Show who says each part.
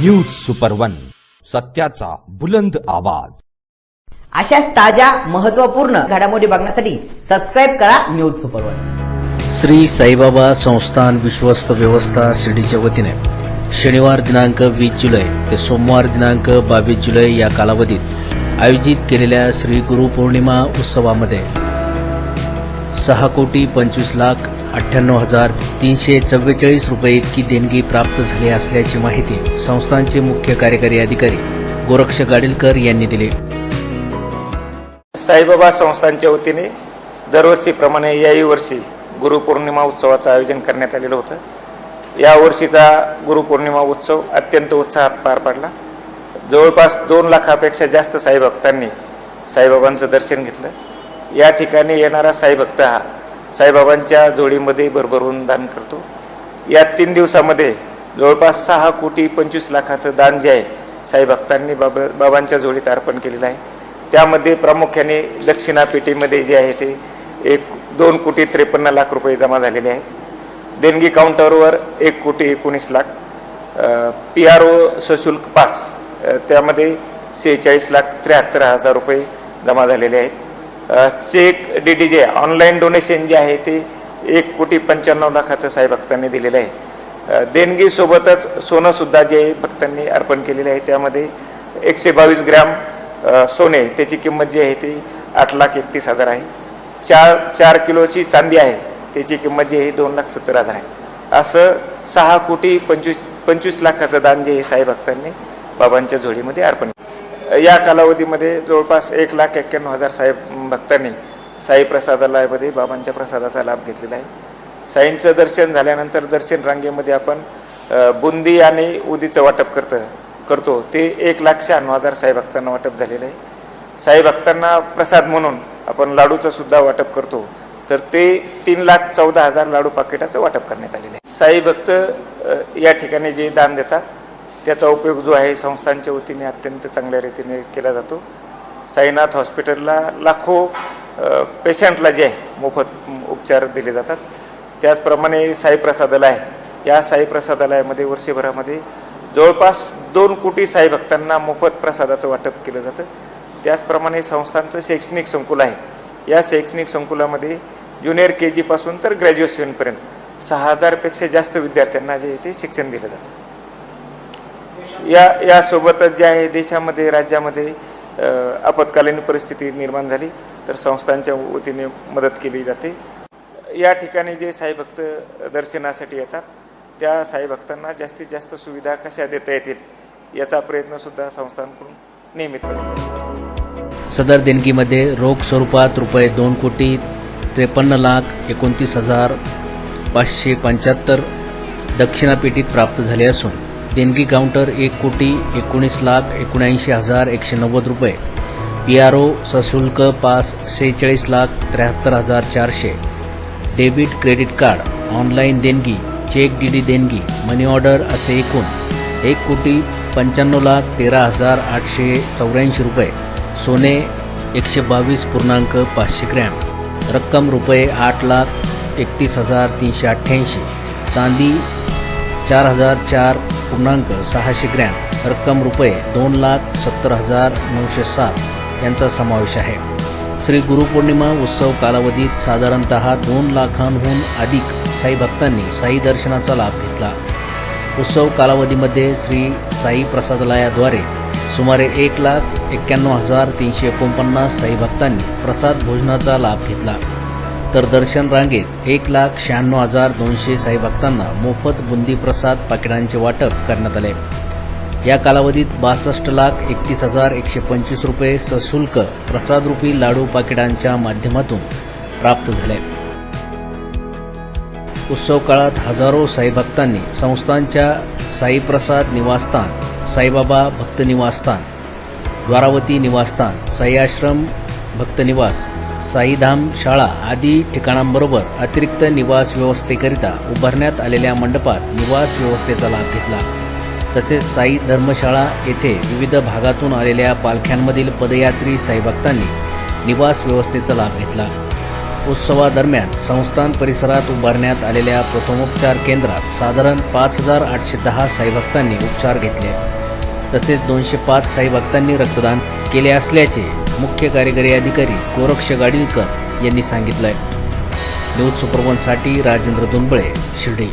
Speaker 1: News super one सत्याचा बुलंद आवाज.
Speaker 2: अशाच ताज्या महत्त्वपूर्ण घडामोडी बघण्यासाठी सबस्क्राईब करा news super one
Speaker 3: Shri Saibaba संस्थान विश्वस्त व्यवस्था शिर्डीच्या वतीने शनिवार दिनांक वीस जुलै ते सोमवार दिनांक बावीस जुलै या कालावधीत आयोजित केलेल्या श्री गुरुपौर्णिमा उत्सवामध्ये सहा कोटी पंचवीस लाख अठ्ठ्याण्णव हजार तीनशे चव्वेचाळीस रुपये इतकी देणगी प्राप्त झाली असल्याची माहिती संस्थांचे मुख्य कार्यकारी अधिकारी गोरक्ष गाडीलकर यांनी दिली.
Speaker 4: साईबाबा संस्थांच्या वतीने दरवर्षीप्रमाणे याही वर्षी गुरुपौर्णिमा उत्सवाचं आयोजन करण्यात आलेलं होतं. या वर्षीचा गुरुपौर्णिमा उत्सव अत्यंत उत्साहात पार पडला. जवळपास दोन लाखापेक्षा जास्त साईभक्तांनी साईबाबांचं दर्शन घेतलं. या ठिकाणी येणारा साईभक्त हा साईबाबांच्या जोडीमध्ये भरभरून दान करतो. या तीन दिवसामध्ये जवळपास सहा कोटी पंचवीस लाखाचं दान जे आहे साईभक्तांनी बाबा बाबांच्या जोडीत अर्पण केलेलं आहे. त्यामध्ये प्रामुख्याने दक्षिणा पेटीमध्ये जे आहे ते एक दोन कोटी त्रेपन्न लाख रुपये जमा झालेले आहेत देणगी काउंटरवर एक कोटी एकोणीस लाख पी आर ओ सशुल्क पास त्यामध्ये सेहेचाळीस लाख त्र्याहत्तर हजार रुपये जमा झालेले आहेत. चेक डी डी जे ऑनलाईन डोनेशन जे आहे ते एक कोटी पंच्याण्णव लाखाचं साई भक्तांनी दिलेलं आहे. देणगीसोबतच सोनंसुद्धा जे भक्तांनी अर्पण केलेले आहे त्यामध्ये एकशे बावीस ग्रॅम सोने त्याची किंमत जी आहे ती आठ लाख एकतीस हजार आहे. चार चार किलोची चांदी आहे त्याची किंमत जी आहे दोन लाख सत्तर हजार आहे. असं सहा कोटी पंचवीस पंचवीस लाखाचं दान जे आहे साई भक्तांनी बाबांच्या जोडीमध्ये अर्पण या कालावधीमध्ये जवळपास एक लाख एक्क्याण्णव हजार साहेब भक्तांनी साई प्रसादालयामध्ये बाबांच्या प्रसादाचा लाभ घेतलेला आहे. साईंचं दर्शन झाल्यानंतर दर्शन रांगेमध्ये आपण बुंदी आणि उदीचं वाटप करतं करतो. ते एक लाख शहाण्णव हजार साई भक्तांना वाटप झालेलं आहे. साई भक्तांना प्रसाद म्हणून आपण लाडूचं सुद्धा वाटप करतो. तर ते तीन लाख चौदा हजार लाडू पाकिटाचं वाटप करण्यात आलेलं आहे. साई भक्त या ठिकाणी जे दान देतात त्याचा उपयोग जो आहे संस्थांच्या वतीने अत्यंत चांगल्या रीतीने केला जातो. साईनाथ हॉस्पिटलला लाखो पेशंटला जे आहे मोफत उपचार दिले जातात त्याचप्रमाणे साई प्रसादालय या साई प्रसादालयामध्ये वर्षभरामध्ये जवळपास दोन कोटी साई भक्तांना मोफत प्रसादाचं वाटप केलं जातं. त्याचप्रमाणे संस्थांचं शैक्षणिक संकुल आहे. या शैक्षणिक संकुलामध्ये ज्युनियर के जीपासून तर ग्रॅज्युएशनपर्यंत सहा हजारपेक्षा जास्त विद्यार्थ्यांना जे इथे ते शिक्षण दिलं जातं. या यासोबतच जे आहे देशामध्ये राज्यामध्ये आपत्कालीन परिस्थिती निर्माण झाली तर संस्थांच्या वतीने मदत केली जाते. या ठिकाणी जे साईभक्त दर्शनासाठी येतात त्या साईभक्तांना जास्तीत जास्त सुविधा कशा देता येतील याचा प्रयत्नसुद्धा संस्थांकडून नियमितपणे
Speaker 3: सदर देणगीमध्ये रोख स्वरूपात रुपये दोन कोटी त्रेपन्न लाख एकोणतीस हजार पाचशे पंच्याहत्तर दक्षिणापेटीत प्राप्त झाले असून देणगी काउंटर एक कोटी एकोणीस लाख एकोणऐंशी हजार एकशे नव्वद रुपये. पी आर ओ सशुल्क पास सेहेचाळीस लाख त्र्याहत्तर हजार चारशे. डेबिट क्रेडिट कार्ड ऑनलाईन देणगी चेक डी डी देणगी मनी ऑर्डर असे एकूण एक कोटी पंच्याण्णव लाख तेरा हजार आठशे चौऱ्याऐंशी रुपये. सोने एकशे बावीस पूर्णांक पाचशे ग्रॅम. रक्कम रुपये आठ लाख एकतीस हजार तीनशे अठ्ठ्याऐंशी. चांदी चार हजार चार पूर्णांक सहाशे ग्रॅम रक्कम रुपये दोन लाख सत्तर हजार नऊशे सात यांचा समावेश आहे. श्री गुरुपौर्णिमा उत्सव कालावधीत साधारणत दोन लाखांहून अधिक साई भक्तांनी साई दर्शनाचा लाभ घेतला. उत्सव कालावधीमध्ये श्री साई प्रसादालयाद्वारे सुमारे एक लाख एक्क्याण्णव हजार तीनशे एकोणपन्नास साई भक्तांनी प्रसाद भोजनाचा लाभ घेतला. तर दर्शन रांगेत एक लाख शहाण्णव हजार दोनशे साई भक्तांना मोफत बुंदी प्रसाद पाकिटांचे वाटप करण्यात आले. या कालावधीत बासष्ट लाख एकतीस हजार एकशे पंचवीस रुपये सशुल्क प्रसादरूपी लाडू पाकिटांच्या माध्यमातून प्राप्त झाले. उत्सव काळात हजारो साई भक्तांनी संस्थांच्या साईप्रसाद निवासस्थान साईबाबा भक्त निवासस्थान द्वारावती निवासस्थान साई आश्रम भक्तनिवास साईधाम शाळा आदी ठिकाणांबरोबर अतिरिक्त निवास व्यवस्थेकरिता उभारण्यात आलेल्या मंडपात निवास व्यवस्थेचा लाभ घेतला. तसेच साई धर्मशाळा येथे विविध भागातून आलेल्या पालख्यांमधील पदयात्री साईभक्तांनी निवास व्यवस्थेचा लाभ घेतला. उत्सवादरम्यान संस्थान परिसरात उभारण्यात आलेल्या प्रथमोपचार केंद्रात साधारण पाच हजार आठशे दहा साईभक्तांनी उपचार घेतले. तसेच दोनशे पाच साईभक्तांनी रक्तदान केले असल्याचे मुख्य कार्यकारी अधिकारी गोरक्ष गाडीलकर यांनी सांगितलंय. न्यूज सुपरवनसाठी राजेंद्र दुंबळे शिर्डी.